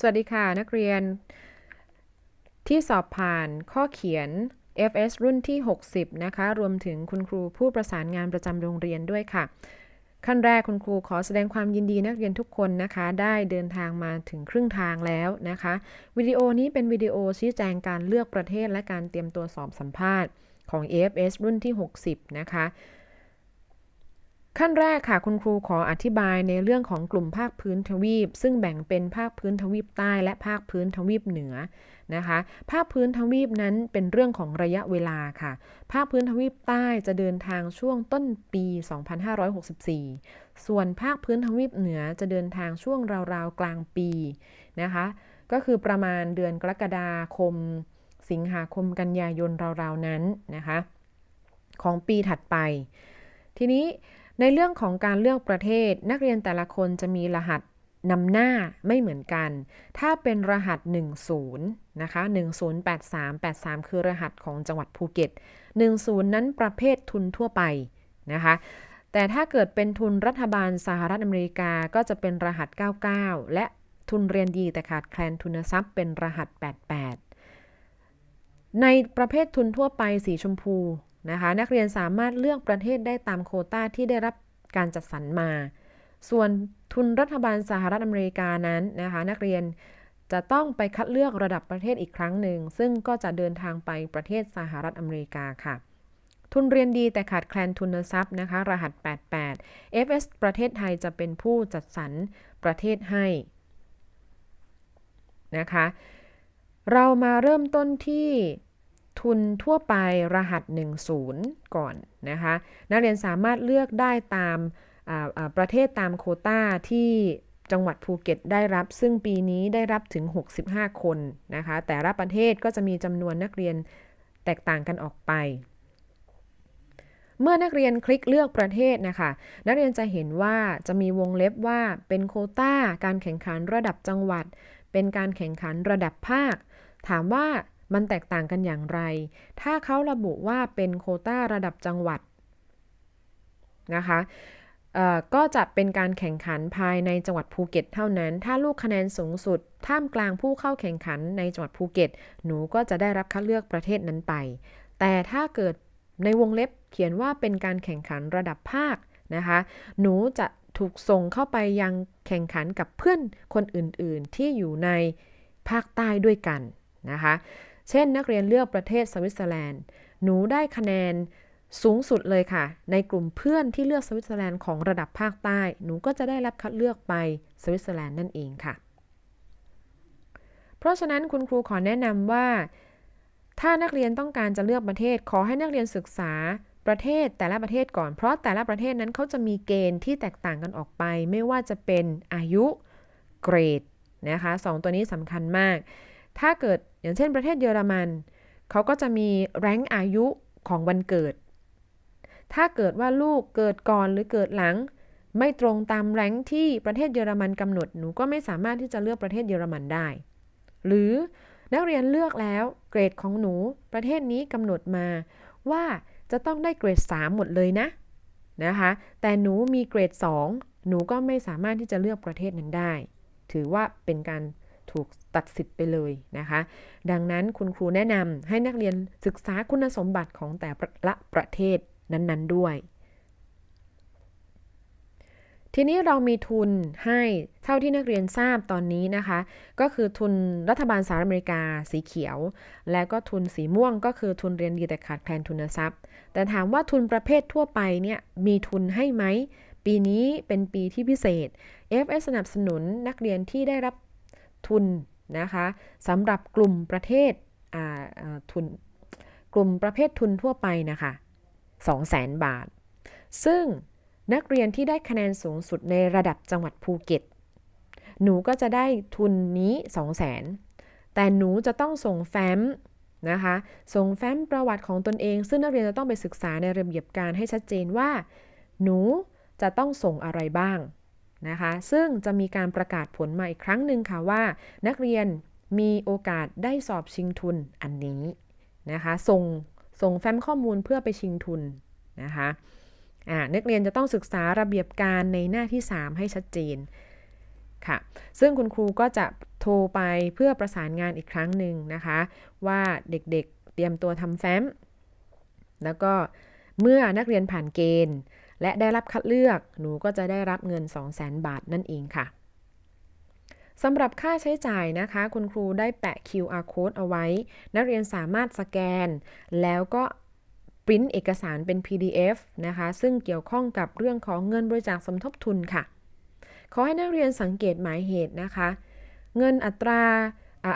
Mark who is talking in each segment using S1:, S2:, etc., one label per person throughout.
S1: สวัสดีค่ะ นักเรียน ที่สอบผ่านข้อเขียน FS รุ่นที่ 60 นะคะ รวมถึงคุณครูผู้ประสานงานประจำโรงเรียนด้วยค่ะ ขั้นแรกคุณครูขอแสดงความยินดีนักเรียนทุกคนนะคะ ได้เดินทางมาถึงครึ่งทางแล้วนะคะ วิดีโอนี้เป็นวิดีโอชี้แจงการเลือกประเทศและการเตรียมตัวสอบสัมภาษณ์ของ AFS รุ่นที่ 60 นะคะ ขั้นแรกค่ะ คุณครูขออธิบายในเรื่องของกลุ่มภาคพื้นทวีป ซึ่งแบ่งเป็นภาคพื้นทวีปใต้และภาคพื้นทวีปเหนือนะคะ ภาคพื้นทวีปนั้นเป็นเรื่องของระยะเวลาค่ะ ภาคพื้นทวีปใต้จะเดินทางช่วงต้นปี 2564 ส่วนภาคพื้นทวีปเหนือจะเดินทางช่วงราวๆกลางปีนะคะ ก็คือประมาณเดือนกรกฎาคม สิงหาคมกันยายนราวๆนั้นนะคะ ของปีถัดไป ทีนี้ ในเรื่องของการเลือกประเทศ นักเรียนแต่ละคนจะมีรหัสนำหน้าไม่เหมือนกัน ถ้าเป็นรหัส 10 นะคะ 1083 83 คือรหัสของจังหวัดภูเก็ต 10 นั้นประเภททุนทั่วไปนะคะ แต่ถ้าเกิดเป็นทุนรัฐบาลสหรัฐอเมริกาก็จะเป็นรหัส 99 และทุนเรียนดีแต่ขาดแคลนทุนทรัพย์เป็นรหัส 88 ในประเภททุนทั่วไปสีชมพู นะคะนักเรียนสามารถเลือกประเทศได้ตามโคต้าที่ได้รับการจัดสรรมา ส่วนทุนรัฐบาลสหรัฐอเมริกานั้นนะคะนักเรียนจะต้องไปคัดเลือกระดับประเทศอีกครั้งหนึ่ง ซึ่งก็จะเดินทางไปประเทศสหรัฐอเมริกาค่ะ ทุนเรียนดีแต่ขาดแคลนทุนทรัพย์นะคะ รหัส 88 FS ประเทศไทยจะเป็นผู้จัดสรรประเทศให้นะคะ เรามาเริ่มต้นที่ ทุนทั่วไปรหัส 10 ก่อนนะคะ นักเรียนสามารถเลือกได้ตามประเทศตามโคต้าที่จังหวัดภูเก็ตได้รับ ซึ่งปีนี้ได้รับถึง 65 คนนะคะ แต่ละประเทศก็จะมีจำนวนนักเรียนแตกต่างกันออกไป เมื่อนักเรียนคลิกเลือกประเทศนะคะ นักเรียนจะเห็นว่าจะมีวงเล็บว่าเป็นโคต้า การแข่งขันระดับจังหวัด เป็นการแข่งขันระดับภาค ถามว่า มันแตกต่างกันอย่างไร ถ้าเขาระบุว่าเป็นโคต้าระดับจังหวัดนะคะก็จะเป็นการแข่งขันภายในจังหวัดภูเก็ตเท่านั้น ถ้าลูกคะแนนสูงสุด ท่ามกลางผู้เข้าแข่งขันในจังหวัดภูเก็ต หนูก็จะได้รับคัดเลือกประเทศนั้นไป แต่ถ้าเกิดในวงเล็บเขียนว่าเป็นการแข่งขันระดับภาคนะคะ หนูจะถูกส่งเข้าไปยังแข่งขันกับเพื่อนคนอื่นๆ ที่อยู่ในภาคใต้ด้วยกันนะคะ เช่น นักเรียนเลือกประเทศสวิตเซอร์แลนด์ หนูได้คะแนนสูงสุดเลยค่ะ ในกลุ่มเพื่อนที่เลือกสวิตเซอร์แลนด์ของระดับภาคใต้ หนูก็จะได้รับคัดเลือกไปสวิตเซอร์แลนด์นั่นเองค่ะ เพราะฉะนั้นคุณครูขอแนะนำว่า ถ้านักเรียนต้องการจะเลือกประเทศ ขอให้นักเรียนศึกษาประเทศแต่ละประเทศก่อน เพราะแต่ละประเทศนั้นเขาจะมีเกณฑ์ที่แตกต่างกันออกไป ไม่ว่าจะเป็นอายุ เกรดนะคะสตัวนี้สำคัญมาก ถ้าเกิดอย่างเช่นประเทศเยอรมัน เขาก็จะมีแรงอายุของวันเกิด ถ้าเกิดว่าลูกเกิดก่อนหรือเกิดหลัง ไม่ตรงตามแรงที่ประเทศเยอรมันกำหนด หนูก็ไม่สามารถที่จะเลือกประเทศเยอรมันได้ หรือนักเรียนเลือกแล้วเกรดของหนูประเทศนี้กำหนดมาว่าจะต้องได้เกรด 3 หมดเลยนะนะคะ แต่หนูมีเกรด 2 หนูก็ไม่สามารถที่จะเลือกประเทศนั้นได้ ถือว่าเป็นการ ถูกตัดสิทธิ์ไปเลยนะคะ ดังนั้นคุณครูแนะนำให้นักเรียนศึกษาคุณสมบัติของแต่ละประเทศนั้นๆด้วย ทีนี้เรามีทุนให้เท่าที่นักเรียนทราบตอนนี้นะคะ ก็คือทุนรัฐบาลสหรัฐอเมริกาสีเขียว และก็ทุนสีม่วง ก็คือทุนเรียนดีแต่ขาดแคลนทุนทรัพย์ แต่ถามว่าทุนประเภททั่วไปเนี่ยมีทุนให้ไหมปีนี้เป็นปีที่พิเศษ FS สนับสนุนนักเรียนที่ได้รับ ทุนนะคะสำหรับกลุ่มประเทศทุนกลุ่มประเภททุนทั่วไปนะคะ200,000 บาท ซึ่งนักเรียนที่ได้คะแนนสูงสุดในระดับจังหวัดภูเก็ต หนูก็จะได้ทุนนี้ 200,000 แต่หนูจะต้องส่งแฟ้มนะคะ ส่งแฟ้มประวัติของตนเอง ซึ่งนักเรียนจะต้องไปศึกษาในระเบียบการให้ชัดเจนว่า หนูจะต้องส่งอะไรบ้าง นะคะ ซึ่งจะมีการประกาศผลมาอีกครั้งหนึ่งค่ะว่า นักเรียนมีโอกาสได้สอบชิงทุนอันนี้นะคะส่งส่งแฟ้มข้อมูลเพื่อไปชิงทุนนะคะนักเรียนจะต้องศึกษาระเบียบการในหน้าที่ 3 ให้ชัดเจนค่ะ ซึ่งคุณครูก็จะโทรไปเพื่อประสานงานอีกครั้งหนึ่งนะคะ ว่าเด็กๆเตรียมตัวทำแฟ้ม แล้วก็เมื่อนักเรียนผ่านเกณฑ์ และได้รับคัดเลือกหนูก็จะได้รับเงิน 200,000 บาทนั่นเองค่ะสำหรับค่าใช้จ่ายนะคะ คุณครูได้แปะ QR code เอาไว้ นักเรียนสามารถสแกน แล้วก็ปริ้นเอกสารเป็น PDF นะคะ ซึ่งเกี่ยวข้องกับเรื่องของเงินบริจาคสมทบทุนค่ะ ขอให้นักเรียนสังเกตหมายเหตุนะคะ เงินอัตรา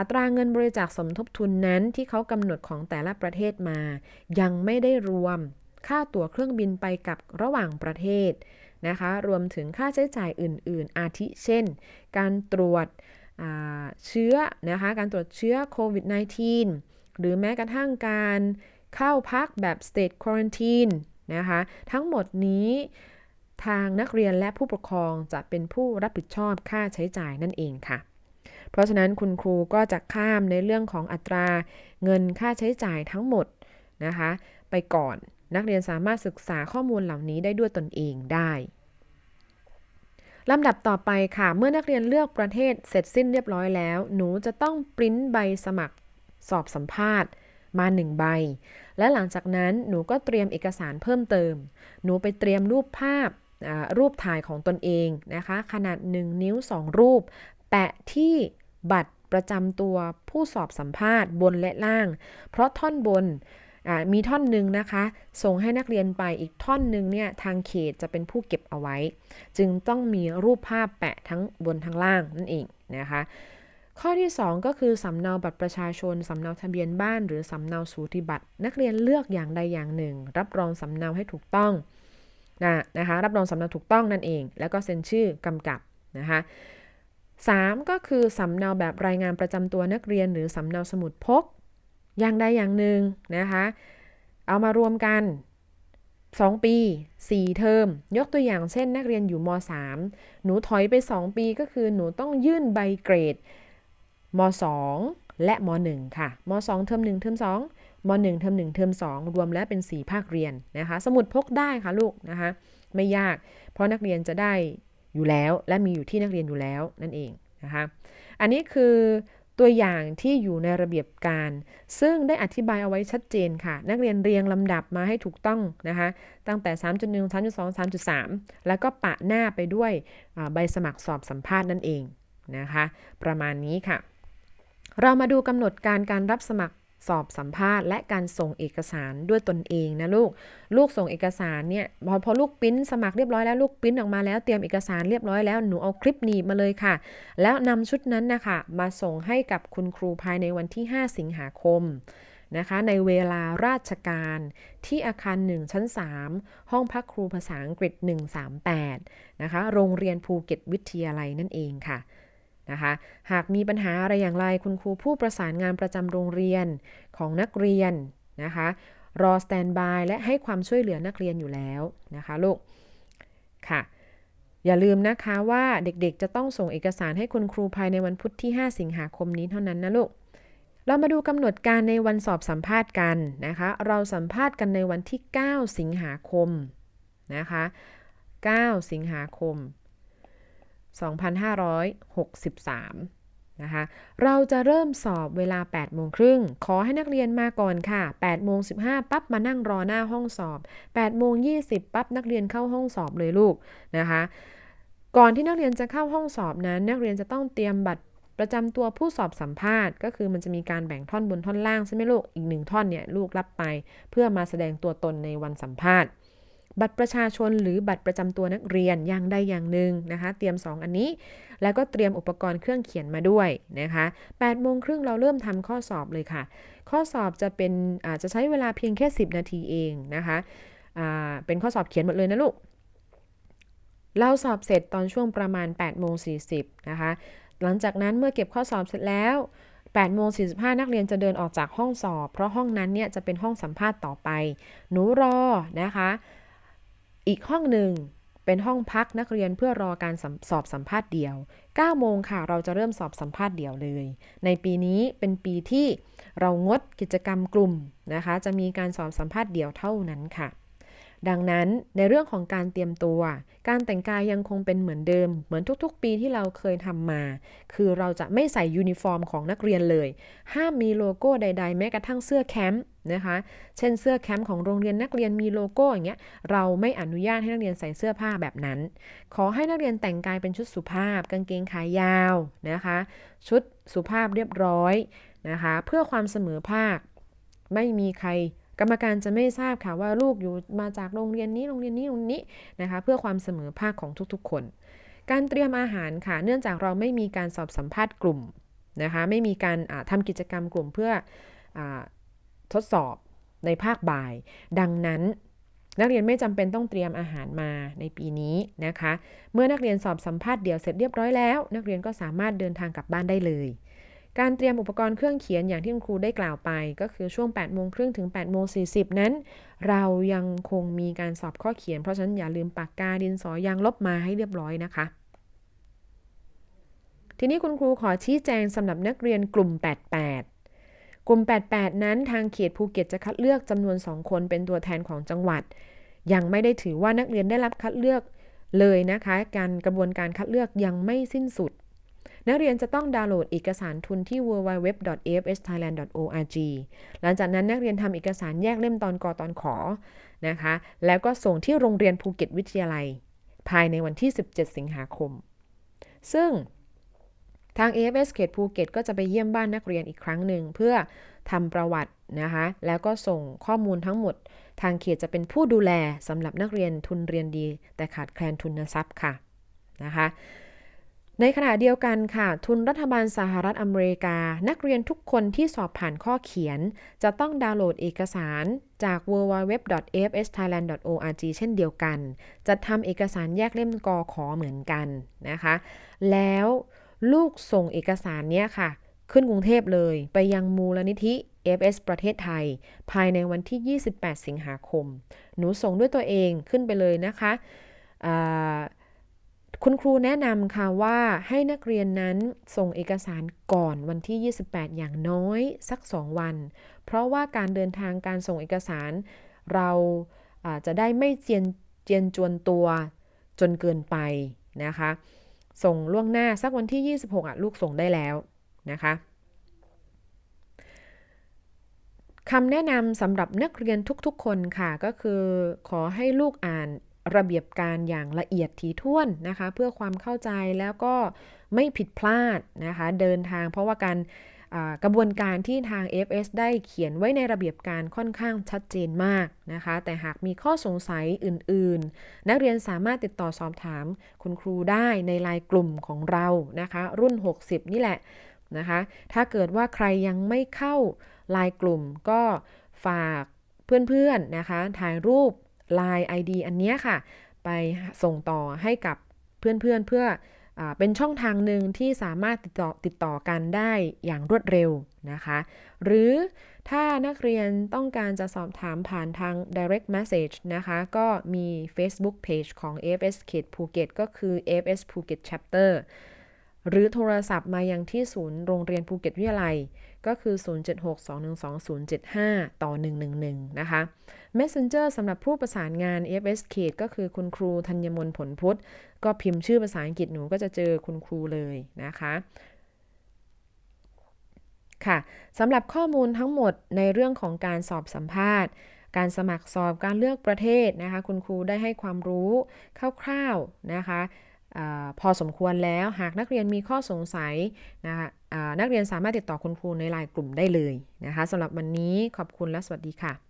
S1: อัตราเงินบริจาคสมทบทุนนั้นที่เขากำหนดของแต่ละประเทศมา ยังไม่ได้รวม ค่าตั๋วเครื่องบินไปกับระหว่างประเทศนะคะ รวมถึงค่าใช้จ่ายอื่น ๆ อาทิเช่น การตรวจเชื้อนะคะ การตรวจเชื้อโควิด -19 หรือแม้กระทั่งการเข้าพักแบบ state quarantine นะคะ ทั้งหมดนี้ทางนักเรียนและผู้ปกครองจะเป็นผู้รับผิดชอบค่าใช้จ่ายนั่นเองค่ะ เพราะฉะนั้นคุณครูก็จะข้ามในเรื่องของอัตราเงินค่าใช้จ่ายทั้งหมดนะคะ ไปก่อน นักเรียนสามารถศึกษาข้อมูลเหล่านี้ได้ด้วยตนเองได้ลำดับต่อไปค่ะ เมื่อนักเรียนเลือกประเทศเสร็จสิ้นเรียบร้อยแล้ว หนูจะต้องปริ้นใบสมัครสอบสัมภาษณ์ มา1ใบ และหลังจากนั้นหนูก็เตรียมเอกสารเพิ่มเติม หนูไปเตรียมรูปภาพรูปถ่ายของตนเองนะคะ ขนาด 1 นิ้ว 2 รูป แปะที่บัตรประจำตัวผู้สอบสัมภาษณ์บนและล่าง เพราะท่อนบน มีท่อนหนึ่งนะคะ ส่งให้นักเรียนไปอีกท่อนหนึ่งเนี่ยทางเขตจะเป็นผู้เก็บเอาไว้ จึงต้องมีรูปภาพแปะทั้งบนทั้งล่างนั่นเองนะคะข้อที่ 2 ก็คือสำเนาบัตรประชาชน สำเนาทะเบียนบ้าน หรือสำเนาสูติบัตร นักเรียนเลือกอย่างใดอย่างหนึ่ง รับรองสำเนาให้ถูกต้องนะนะคะรับรองสำเนาถูกต้องนั่นเอง แล้วก็เซ็นชื่อกำกับนะคะ3ก็คือสำเนาแบบรายงานประจำตัวนักเรียน หรือสำเนาสมุดพก อย่างใดอย่างหนึ่งนะคะ เอามารวมกัน 2 ปี 4 เทอม ยกตัวอย่างเช่น นักเรียนอยู่ม .3 หนูถอยไป 2 ปีก็คือหนูต้องยื่นใบเกรดม .2 และม .1 ค่ะม .2 เทอม 1 เทอม 2ม .1 เทอม 1 เทอม 2 รวมแล้วเป็น 4 ภาคเรียนนะคะ สมุดพกได้ค่ะลูกนะคะ ไม่ยาก เพราะนักเรียนจะได้อยู่แล้ว และมีอยู่ที่นักเรียนอยู่แล้วนั่นเองนะคะ อันนี้คือ ตัวอย่างที่อยู่ในระเบียบการ ซึ่งได้อธิบายเอาไว้ชัดเจนค่ะ นักเรียนเรียงลำดับมาให้ถูกต้องนะคะ ตั้งแต่ 3.1 3.2 3.3 แล้วก็ปะหน้าไปด้วยใบสมัครสอบสัมภาษณ์นั่นเองนะคะ ประมาณนี้ค่ะ เรามาดูกำหนดการการรับสมัคร สอบสัมภาษณ์และการส่งเอกสารด้วยตนเองนะลูก ลูกส่งเอกสารเนี่ยพอพอลูกปิ้นสมัครเรียบร้อยแล้วลูกปิ้นออกมาแล้วเตรียมเอกสารเรียบร้อยแล้วหนูเอาคลิปหนีมาเลยค่ะ แล้วนำชุดนั้นนะคะมาส่งให้กับคุณครูภายในวันที่ 5 สิงหาคมนะคะในเวลาราชการที่อาคาร 1 ชั้น 3 ห้องพักครูภาษาอังกฤษ 138 นะคะ โรงเรียนภูเก็ตวิทยาลัยนั่นเองค่ะ นะคะ หากมีปัญหาอะไรอย่างไรคุณครูผู้ประสานงานประจำโรงเรียนของนักเรียนนะคะ รอสแตนบายและให้ความช่วยเหลือนักเรียนอยู่แล้วนะคะลูกค่ะอย่าลืมนะคะว่าเด็กๆ จะต้องส่งเอกสารให้คุณครูภายในวันพุธที่ 5 สิงหาคมนี้เท่านั้นนะลูก เรามาดูกำหนดการในวันสอบสัมภาษณ์กันนะคะ เราสัมภาษณ์กันในวันที่ 9 สิงหาคมนะคะ 9 สิงหาคม 2563 นะคะ เราจะเริ่มสอบเวลา 8 โมงครึ่ง ขอให้นักเรียนมาก่อนค่ะ 8 โมง 15 ปั๊บมานั่งรอหน้าห้องสอบ 8 โมง 20 ปั๊บนักเรียนเข้าห้องสอบเลยลูกนะคะ ก่อนที่นักเรียนจะเข้าห้องสอบนั้น นักเรียนจะต้องเตรียมบัตรประจำตัวผู้สอบสัมภาษณ์ก็คือมันจะมีการแบ่งท่อนบนท่อนล่างใช่ไหมลูก อีกหนึ่งท่อนเนี่ยลูกรับไป เพื่อมาแสดงตัวตนในวันสัมภาษณ์ บัตรประชาชนหรือบัตรประจำตัวนักเรียนอย่างใดอย่างหนึ่งนะคะ เตรียม 2 อันนี้ แล้วก็เตรียมอุปกรณ์เครื่องเขียนมาด้วยนะคะ8โมงครึ่งเราเริ่มทำข้อสอบเลยค่ะ ข้อสอบจะเป็นอาจจะใช้เวลาเพียงแค่ 10 นาทีเองนะคะเป็นข้อสอบเขียนหมดเลยนะลูกเราสอบเสร็จตอนช่วงประมาณ8โมง40นะคะ หลังจากนั้นเมื่อเก็บข้อสอบเสร็จแล้ว8โมง45 นักเรียนจะเดินออกจากห้องสอบ เพราะห้องนั้นเนี่ยจะเป็นห้องสัมภาษณ์ต่อไป หนูรอนะคะ อีกห้องหนึ่งเป็นห้องพักนักเรียนเพื่อรอการสอบสัมภาษณ์เดี่ยว 9 โมงค่ะ เราจะเริ่มสอบสัมภาษณ์เดี่ยวเลย ในปีนี้เป็นปีที่เรางดกิจกรรมกลุ่มนะคะ จะมีการสอบสัมภาษณ์เดี่ยวเท่านั้นค่ะ ดังนั้นในเรื่องของการเตรียมตัว การแต่งกายยังคงเป็นเหมือนเดิม เหมือนทุกๆ ปีที่เราเคยทำมา คือเราจะไม่ใส่ยูนิฟอร์มของนักเรียนเลย ห้ามมีโลโก้ใด ๆ แม้กระทั่งเสื้อแคมป์นะคะ เช่นเสื้อแคมป์ของโรงเรียนนักเรียนมีโลโก้อย่างเงี้ย เราไม่อนุญาตให้นักเรียนใส่เสื้อผ้าแบบนั้น ขอให้นักเรียนแต่งกายเป็นชุดสุภาพ กางเกงขายาวนะคะ ชุดสุภาพเรียบร้อยนะคะ เพื่อความเสมอภาค ไม่มีใคร กรรมการจะไม่ทราบค่ะว่าลูกอยู่มาจากโรงเรียนนี้โรงเรียนนี้โรงเรียนนี้นะคะ เพื่อความเสมอภาคของทุกๆ คน การเตรียมอาหารค่ะ เนื่องจากเราไม่มีการสอบสัมภาษณ์กลุ่มนะคะไม่มีการทำกิจกรรมกลุ่มเพื่ออทดสอบในภาคบ่าย ดังนั้นนักเรียนไม่จำเป็นต้องเตรียมอาหารมาในปีนี้นะคะ เมื่อนักเรียนสอบสัมภาษณ์เดี่ยวเสร็จเรียบร้อยแล้ว นักเรียนก็สามารถเดินทางกลับบ้านได้เลย การเตรียมอุปกรณ์เครื่องเขียนอย่างที่คุณครูได้กล่าวไป ก็คือช่วง8โมงครึ่งถึง8โมง40 นั้น เรายังคงมีการสอบข้อเขียน เพราะฉะนั้นอย่าลืมปากกาดินสอยางลบมาให้เรียบร้อยนะคะ ทีนี้คุณครูขอชี้แจงสำหรับนักเรียนกลุ่ม 88 กลุ่ม 88 นั้นทางเขตภูเก็ตจะคัดเลือกจำนวน 2 คนเป็นตัวแทนของจังหวัด ยังไม่ได้ถือว่านักเรียนได้รับคัดเลือกเลยนะคะ การกระบวนการคัดเลือกยังไม่สิ้นสุด นักเรียนจะต้องดาวน์โหลดเอกสารทุนที่ www.afsthailand.org หลังจากนั้นนักเรียนทำเอกสารแยกเล่มตอนกอตอนขอนะคะ แล้วก็ส่งที่โรงเรียนภูเก็ตวิทยาลัย ภายในวันที่ 17 สิงหาคม ซึ่งทาง AFS เขตภูเก็ตก็จะไปเยี่ยมบ้านนักเรียนอีกครั้งหนึ่งเพื่อทำประวัตินะคะ แล้วก็ส่งข้อมูลทั้งหมด ทางเขตจะเป็นผู้ดูแลสำหรับนักเรียนทุนเรียนดี แต่ขาดแคลนทุนทรัพย์ค่ะนะคะ ในขณะเดียวกันค่ะ ทุนรัฐบาลสหรัฐอเมริกา นักเรียนทุกคนที่สอบผ่านข้อเขียน จะต้องดาวน์โหลดเอกสารจาก www.afsthailand.org เช่นเดียวกัน จะทำเอกสารแยกเล่มกอขอเหมือนกันนะคะ แล้วลูกส่งเอกสารเนี้ยค่ะ ขึ้นกรุงเทพเลยไปยังมูลนิธิ FS ประเทศไทย ภายในวันที่ 28 สิงหาคม หนูส่งด้วยตัวเองขึ้นไปเลยนะคะ คุณครูแนะนำค่ะว่าให้นักเรียนนั้นส่งเอกสารก่อนวันที่ 28 อย่างน้อยสัก 2 วัน เพราะว่าการเดินทางการส่งเอกสาร เราจะได้ไม่เจียนเจียนจวนตัวจนเกินไปนะคะ ส่งล่วงหน้าสักวันที่ 26อะลูกส่งได้แล้วนะคะคำแนะนำสำหรับนักเรียนทุกๆคนค่ะ ก็คือขอให้ลูกอ่าน ระเบียบการอย่างละเอียดถี่ถ้วนนะคะ เพื่อความเข้าใจแล้วก็ไม่ผิดพลาดนะคะ เดินทางเพราะว่าการกระบวนการที่ทาง FS ได้เขียนไว้ในระเบียบการค่อนข้างชัดเจนมากนะคะ แต่หากมีข้อสงสัยอื่น ๆ นักเรียนสามารถติดต่อสอบถามคุณครูได้ในไลน์กลุ่มของเรานะคะ รุ่น 60 นี่แหละนะคะ ถ้าเกิดว่าใครยังไม่เข้าไลน์กลุ่มก็ฝากเพื่อน ๆ นะคะ ถ่ายรูป ไลน์ ID อันนี้ค่ะ ไปส่งต่อให้กับเพื่อนๆเพื่อเป็นช่องทางหนึ่งที่สามารถติดต่อติดต่อกันได้อย่างรวดเร็วนะคะ หรือถ้านักเรียนต้องการจะสอบถามผ่านทาง direct message นะคะ ก็มี Facebook page ของ AFS เขตภูเก็ตก็คือ AFS ภูเก็ต chapter หรือโทรศัพท์มายังที่ศูนย์โรงเรียนภูเก็ตวิทยาลัย ก็คือ 076212075 ต่อ 111 นะคะ Messenger สำหรับผู้ประสานงาน FS เขตก็คือคุณครูธัญมนผลพุทธ ก็พิมพ์ชื่อภาษาอังกฤษหนูก็จะเจอคุณครูเลยนะคะค่ะสำหรับข้อมูลทั้งหมดในเรื่องของการสอบสัมภาษณ์ การสมัครสอบการเลือกประเทศนะคะ คุณครูได้ให้ความรู้คร่าวๆนะคะอพอสมควรแล้วหากนักเรียนมีข้อสงสัยนะคะนักเรียนสามารถติดต่อคุณครูในไลน์กลุ่มได้เลยนะคะสำหรับวันนี้ขอบคุณและสวัสดีค่ะ